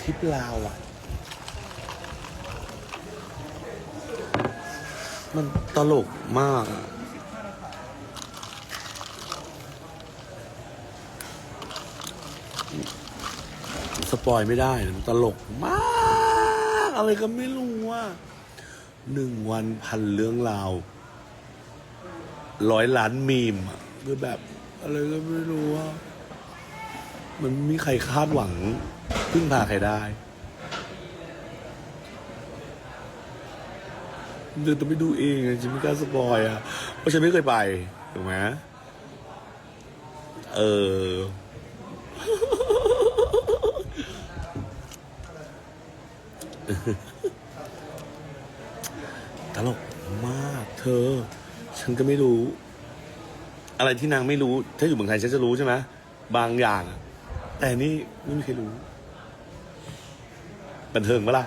ทริปลาวอะ มันตลกมากอะสปอยไม่ได้นะมันตลกมาก อะไรก็ไม่รู้ว่าหนึ่งวันพันเรื่องราวร้อยล้านมีมอะคือแบบ อะไรก็ไม่รู้ว่า มันไม่มีใครคาดหวัง พึ่งพาใครได้เดี๋ยวต้องไปดูเองอะฉันไม่กล้าสปอยอะเพราะฉันไม่เคยไปถูกไหมเออตลกมาก เธอ ฉันก็ไม่รู้ อะไรที่นางไม่รู้ ถ้าอยู่เมืองไทยฉันจะรู้ใช่ไหมบางอย่าง แต่นี่ไม่มีใครรู้ บันเทิงปะล่ะ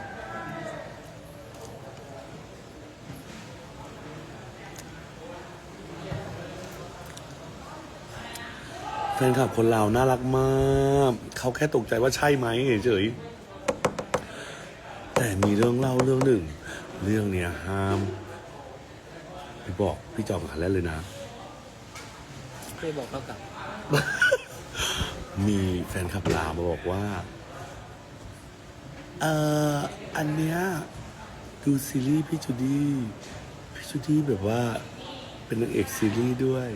แฟนคลับคนเราวน่ารักมาก เขาแค่ตกใจว่าใช่ไหมเฉยๆแต่มีเรื่องเล่าเรื่องหนึ่ง เรื่องเนี้ยห้ามไปบอกพี่จอมขันแรกเลยนะไม่บอกเท่ากับ มีแฟนคลับลาวมาบอกว่า เอ่ออันเนี้ยดูซีรีส์พี่จูดี้พี่จูดี้แบบว่าเป็นนางเอกซีรีส์ด้วย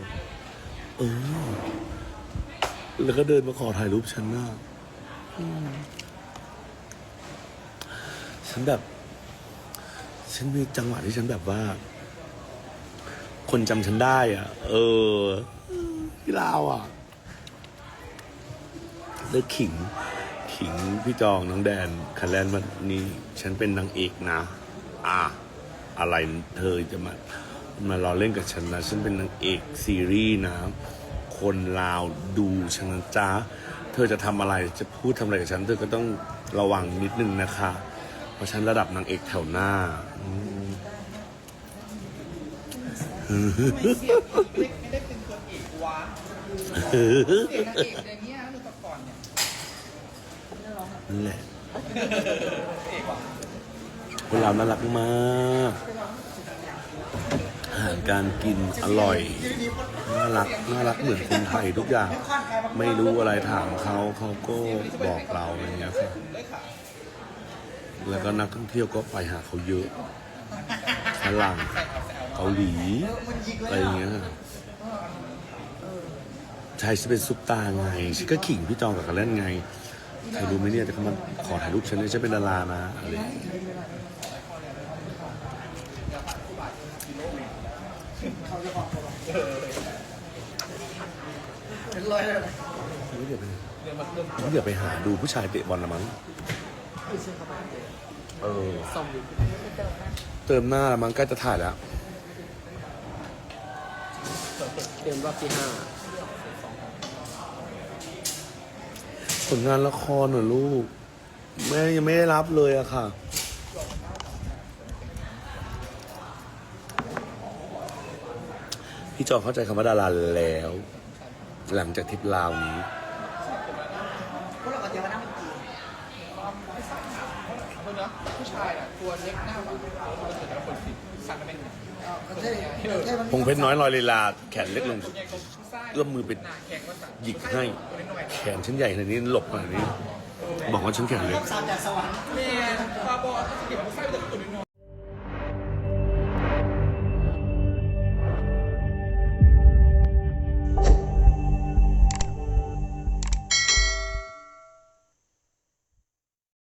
เออ แล้วก็เดินมาขอถ่ายรูปฉันนะอืมฉันแบบ ฉันมีจังหวะที่ฉันแบบว่า คนจำฉันได้อะ เออ ที่ลาวอะเลิกขิง ขิงพี่จองน้องแดนคันแลนมานี่ฉันเป็นนางเอกนะ อะอะไรเธอจะมา มาล้อเล่นกับฉันนะ ฉันเป็นนางเอกซีรีส์นะ คนลาวดูฉันนะจ้าเธอจะทำอะไรจะพูดทำอะไรกับฉัน เธอก็ต้องระวังนิดนึงนะคะ เพราะฉันระดับนางเอกแถวหน้าอืมไม่เสียงไม่ไม่ได้เป็นตัวเอกวะเสียงนางเอกอย่างเงี้ยคือแต่ก่อนเนี่ย นั่นแหละเอกว่ะคนเราวน่ารักมากอาหารการกินอร่อย น่ารัก น่ารักเหมือนคนไทยทุกอย่าง ไม่รู้อะไรถามเขาเขาก็บอกเราอะไรอย่างเงี้ยครับเลยค่ะแล้วก็นักท่องเที่ยวก็ไปหาเขาเยอะฝรั่งเกาหลีอะไรอย่างเงี้ยค่ะใช่ฉันเป็นซุปตาไงฉันก็ขิงพี่จองกับกันเล่นไง ใครรู้ไหมเนี่ยแต่เขามาขอถ่ายรูปฉันเนี่ยฉันเป็นดารานะอะไรเห็นรอยเลยไม่เดี๋ยวไปเดี๋ยวมาไปหาดูผู้ชายเตะบอลละมั้งเออเติมหน้าละมั้งใกล้จะถ่ายแล้วเตรียมรอบที่ห้า ผลงานละครเหรอลูก แม่ยังไม่ได้รับเลยอะค่ะ พี่จอเข้าใจคำว่าดาราแล้ว หลังจากทริปลาวนี้ ผู้ชายอะตัวเล็กหน้าหวานเราเจอแต่ละคนสิสั่งกันเป็น พงเพชรน้อยลอยลีลา แขนเล็กลง อื้อมมือไปหน้าแข็งก็สั่งหยิกให้ แขนฉันใหญ่ขนาดนี้หลบขนาดนี้ บอกว่าฉันแขนเล็ก สาวจากสวรรค์ แม่ฟาบอสเก็บ